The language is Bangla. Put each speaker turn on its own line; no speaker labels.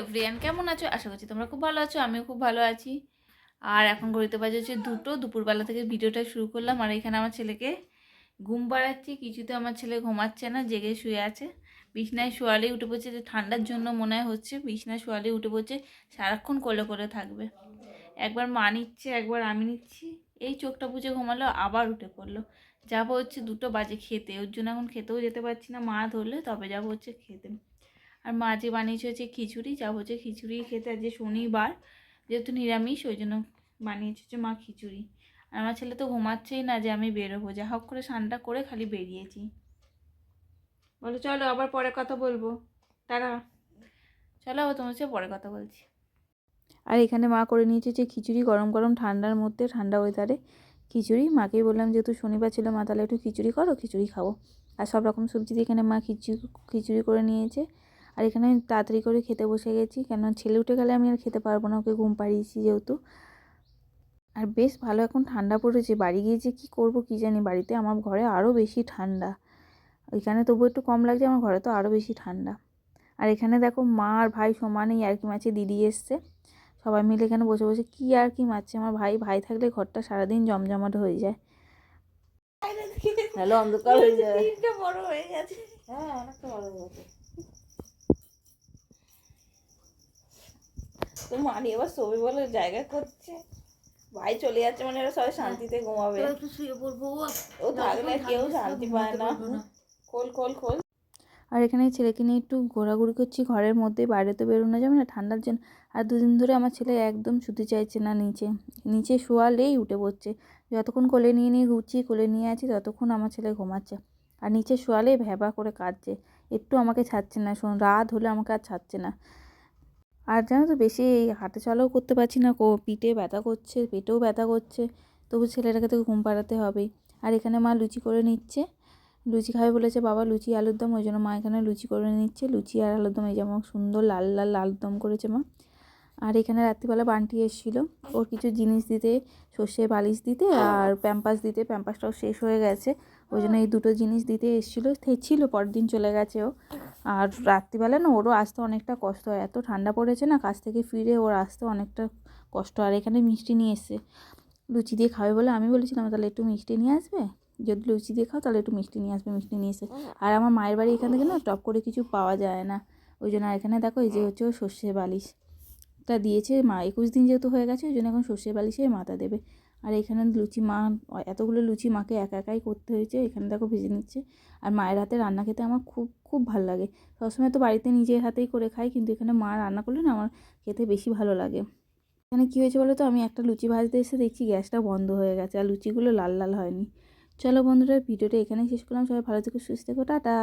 এভরিয়ান কেমন আছো? আশা করছি তোমরা খুব ভালো আছো, আমিও খুব ভালো আছি। আর এখন ঘড়িতে বাজে হচ্ছে দুটো, দুপুরবেলা থেকে ভিডিওটা শুরু করলাম। আর এখানে আমার ছেলেকে ঘুম পাড়াচ্ছি, কিছুতে আমার ছেলে ঘুমাচ্ছে না, জেগে শুয়ে আছে। বিছনায় শোয়ালেই উঠে পড়ছে, যে ঠান্ডার জন্য মনে হচ্ছে, বিছনায় শোয়ালেই উঠে পড়ছে, সারাক্ষণ কোলে করে থাকবে। একবার মা নিচ্ছে, একবার আমি নিচ্ছি, এই চোখটা বুঝে ঘুমালো, আবার উঠে পড়ল। যাব হচ্ছে দুটো বাজে খেতে, ওর জন্য এখন খেতেও যেতে পারছি না, মা ধরলে তবে যাব হচ্ছে খেতে। আর মা যে বানিয়েছে হচ্ছে খিচুড়ি যা হচ্ছে খিচুড়ি খেতে আজ যে শনিবার, যেহেতু নিরামিষ, ওই জন্য বানিয়েছে হচ্ছে মা খিচুড়ি। আর আমার ছেলে তো ঘুমাচ্ছেই না যে আমি বেরোবো, যা হোক করে স্নানটা করে খালি বেরিয়েছি। বলো, চলো আবার পরে কথা বলব। তারা চলো আবার তোমার সাথে পরে কথা বলছি। আর এখানে মা করে নিয়েছে যে খিচুড়ি গরম গরম ঠান্ডার মধ্যে, ঠান্ডা ওয়েদারে খিচুড়ি, মাকেই বললাম যেহেতু শনিবার ছিল, মা তাহলে একটু খিচুড়ি করো, খিচুড়ি খাব। আর সব রকম সবজি দিয়ে এখানে মা খিচুড়ি খিচুড়ি করে নিয়েছে। আর এখানে আমি তাড়াতাড়ি করে খেতে বসে গেছি কেন ছেলে উঠে গেলে আমি আর খেতে পারব না ওকে ঘুম পাড়িয়েছি যেহেতু। আর বেশ ভালো এখন ঠান্ডা পড়েছে বাড়ি গিয়ে যে কী করব কী জানি বাড়িতে আমার ঘরে আরও বেশি ঠান্ডা। এখানে তবু একটু কম লাগছে আমার ঘরে তো আরও বেশি ঠান্ডা। আর এখানে দেখো মা আর ভাই সমানেই আর কি মাছে দিদি এসছে। সবাই মিলে এখানে বসে বসে কী আর কি মারছে আমার ভাই ভাই থাকলে ঘরটা সারাদিন জমজমাট হয়ে যায়।
হ্যালো অন্ধকার হয়ে যায়।
বড় হয়ে গেছে।
হ্যাঁ অনেকটা ভালো হয়ে গেছে। তো মানি এবার ছবি বলে জায়গা করছে। ভাই চলে যাচ্ছে মানে এরা সবাই শান্তিতে ঘুমাবে।
শুয়ে পড়ব
ও থাকলে কেউ শান্তি পায় না। খোল খোল খোল।
আর এখানে ছেলেকে নিয়ে একটু ঘোরাঘুরি করছি ঘরের মধ্যে বাইরে তো বেরোনো যাবে না ঠান্ডার জন্য। আর দুদিন ধরে আমার ছেলে একদম শুতে চাইছে না নিচে। নিচে শোয়ালেই উঠে পড়ছে। যতক্ষণ কোলে নিয়ে নিয়ে ঘুরছি কোলে নিয়ে আছি ততক্ষণ আমার ছেলে ঘুমাচ্ছে। আর নিচে শোয়ালেই ভ্যাবা করে কাঁদছে। একটু আমাকে ছাড়ছে না শোন রাত হলে আমাকে আর ছাড়ছে না। আর জানো তো বেশি এই হাঁটা চলাও করতে পারছি না, কো পিঠে ব্যথা করছে, পেটেও ব্যথা করছে, তবু ছেলেটাকে তো ঘুম পাড়াতে হবেই আর এখানে মা লুচি করে নিচ্ছে। লুচি খাবে বলেছে, বাবা, লুচি আলুর দম। ওই জন্য মা এখানে লুচি করে নিচ্ছে। লুচি আর আলুর দম, এই যেমন সুন্দর লাল লাল আলুর দম করেছে মা। আর এখানে রাত্রিবেলা বান্টি এসেছিল। ওর কিছু জিনিস দিতে, সর্ষে বালিশ দিতে আর প্যাম্পাস দিতে। প্যাম্পাসটাও শেষ হয়ে গেছে। ওই জন্য এই দুটো জিনিস দিতে এসেছিল। ছিল পরের দিন চলে গেছে ও। আর রাত্রিবেলা না ওরও আসতে অনেকটা কষ্ট হয়। এত ঠান্ডা পড়েছে না কাজ থেকে ফিরে ওর আসতে অনেকটা কষ্ট। আর এখানে মিষ্টি নিয়ে এসছে। লুচি দিয়ে খাবে বলে আমি বলেছিলাম তাহলে একটু মিষ্টি নিয়ে আসবে? যদি লুচি দিয়ে খাও তাহলে একটু মিষ্টি নিয়ে আসবে মিষ্টি নিয়ে এসে। আর আমার মায়ের বাড়ি এখান থেকে না টপ করে কিছু পাওয়া যায় না। ওই জন্য আর এখানে দেখো এই যে হচ্ছে সর্ষে বালিশ। টা দিয়েছে মা একুশ দিন যেহেতু হয়ে গেছে ওই জন্য এখন সর্ষে বালিশে মাথা দেবে। আর এখানে লুচি মা, এতগুলো লুচি মাকে একা একাই করতে হয়েছে, এখানে দেখো ভেজে নিচ্ছে। আর মায়ের হাতে রান্না খেতে আমার খুব খুব ভালো লাগে। সবসময় তো বাড়িতে নিজের হাতেই করে খাই, কিন্তু এখানে মা রান্না করলে না আমার খেতে বেশি ভালো লাগে। এখানে কী হয়েছে বলো তো? আমি একটা লুচি ভাজতে এসে দেখছি গ্যাসটা বন্ধ হয়ে গেছে, আর লুচিগুলো লাল লাল হয়নি। চলো বন্ধুরা, ভিডিওটা এখানেই শেষ করলাম। সবাই ভালো থেকো, সুস্থ থেকো, টাটা।